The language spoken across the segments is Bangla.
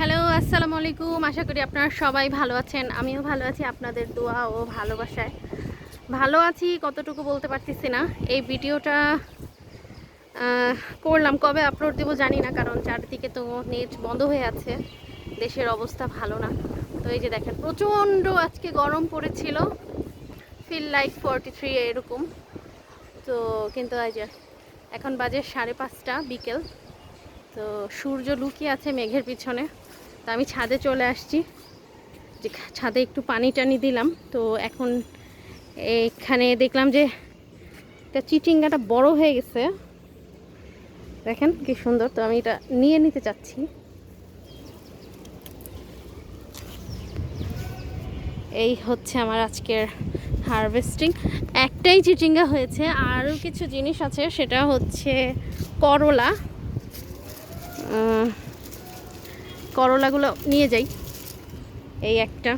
হ্যালো, আসসালামু আলাইকুম। আশা করি আপনারা সবাই ভালো আছেন। আমিও ভালো আছি, আপনাদের দোয়া ও ভালোবাসায়। ভালো আছি কতটুকু বলতে পারতেছি না। এই ভিডিওটা করলাম। কবে আপলোড দেবো জানি না, কারণ চারদিকে তো নেট বন্ধ হয়ে আছে। দেশের অবস্থা ভালো না। তো এই যে দেখেন, প্রচণ্ড আজকে গরম পড়েছিল। ফিল লাইক ফর্টি থ্রি এরকম। তো কিন্তু এই যে, এখন বাজে সাড়ে পাঁচটা বিকেল। তো সূর্য লুকিয়ে আছে মেঘের পিছনে। তো আমি ছাদে চলে আসছি। যে ছাদে একটু পানি টানি দিলাম, তো এখন এখানে দেখলাম যে এটা চিটিঙ্গাটা বড় হয়ে গেছে। দেখেন কি সুন্দর, তো আমি এটা নিয়ে নিতে চাচ্ছি। এই হচ্ছে আমার আজকের হারভেস্টিং। একটাই চিচিঙ্গা হয়েছে, আরও কিছু জিনিস আছে, সেটা হচ্ছে করলা। করলাগুলো নিয়ে যাই। এই একটা।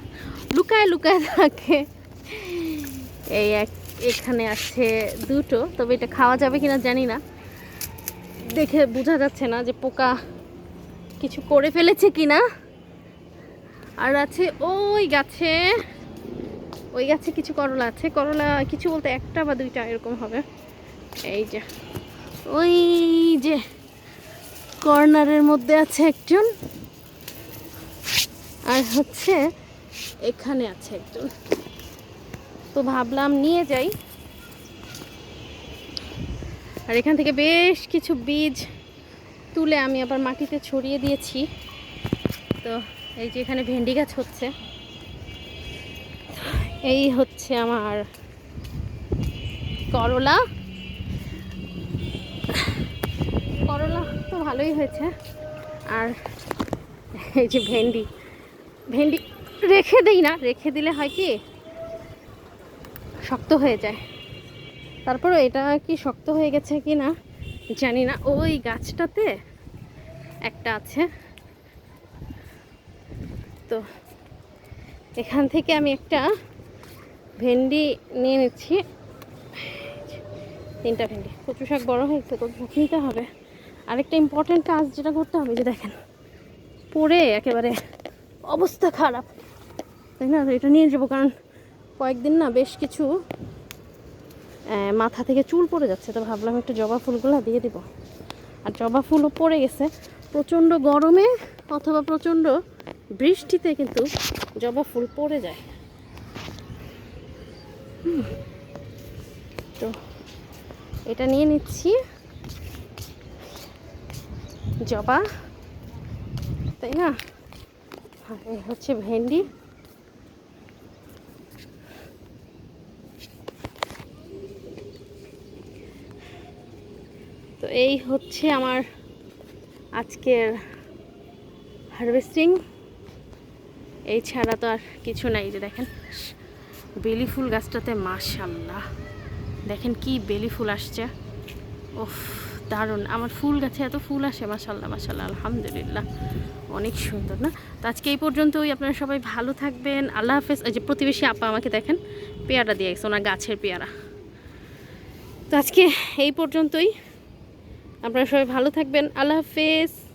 লুকায় লুকায় থাকে। এই এক, এখানে আছে দুটো। তবে এটা খাওয়া যাবে কিনা জানি না। দেখে বোঝা যাচ্ছে না যে পোকা কিছু করে ফেলেছে কিনা। আর আছে ওই গাছে। ওই গাছে কিছু করলা আছে। করলা কিছু বলতে একটা বা দুইটা এরকম হবে। এই যে। ওই যে কর্নারের মধ্যে আছে একজন। আর হচ্ছে এখানে আছে একজন তো ভাবলাম নিয়ে যাই। আর এখান থেকে বেশ কিছু বীজ তুলে আমি আবার মাটিতে ছড়িয়ে দিয়েছি। তো এই যে এখানে ভেন্ডি গাছ হচ্ছে। এই হচ্ছে আমার করলা। করলা তো ভালোই হয়েছে। আর এই যে ভেন্ডি। ভেন্ডি রেখে দিই না, রেখে দিলে হয় কি শক্ত হয়ে যায়। তারপরে এটা কি শক্ত হয়ে গেছে কি না জানি না। ওই গাছটাতে একটা আছে। তো এখান থেকে আমি একটা ভেন্ডি নিয়ে নিচ্ছি। তিনটা ভেন্ডি। কচু শাক বড়ো হয়েছে তো ধুয়ে নিতে হবে। আরেকটা ইম্পর্টেন্ট কাজ যেটা করতে হবে, যে দেখেন, পড়ে একেবারে অবস্থা খারাপ। তাই না? এটা নিয়ে যাব কারণ কয়েকদিন না বেশ কিছু মাথা থেকে চুল পড়ে যাচ্ছে। তো ভাবলাম একটু জবা ফুলগুলো দিয়ে দিব। আর জবা ফুলও পড়ে গেছে। প্রচণ্ড গরমে অথবা প্রচণ্ড বৃষ্টিতে কিন্তু জবা ফুল পড়ে যায়। তো এটা নিয়ে নিচ্ছি। জবা। তাই না? এই হচ্ছে ভেন্ডি। তো এই হচ্ছে আমার আজকের হারভেস্টিং। এই ছাড়া তো আর কিছু নাই যে দেখেন। বেলি ফুল গাছটাতে মাশাল্লাহ দেখেন কি বেলি ফুল আসছে। ওফ দারুণ। আমার ফুল গাছে এত ফুল আসে মাশাল্লাহ মাশাল্লাহ আলহামদুলিল্লাহ। অনেক সুন্দর, না? তো আজকে এই পর্যন্তই। আপনারা সবাই ভালো থাকবেন। আল্লাহ হাফেজ। এই যে প্রতিবেশী আপা আমাকে দেখেন। পেয়ারা দিয়ে গেছে, ওনার গাছের পেয়ারা। তো আজকে এই পর্যন্তই। আপনারা সবাই ভালো থাকবেন। আল্লাহ হাফেজ।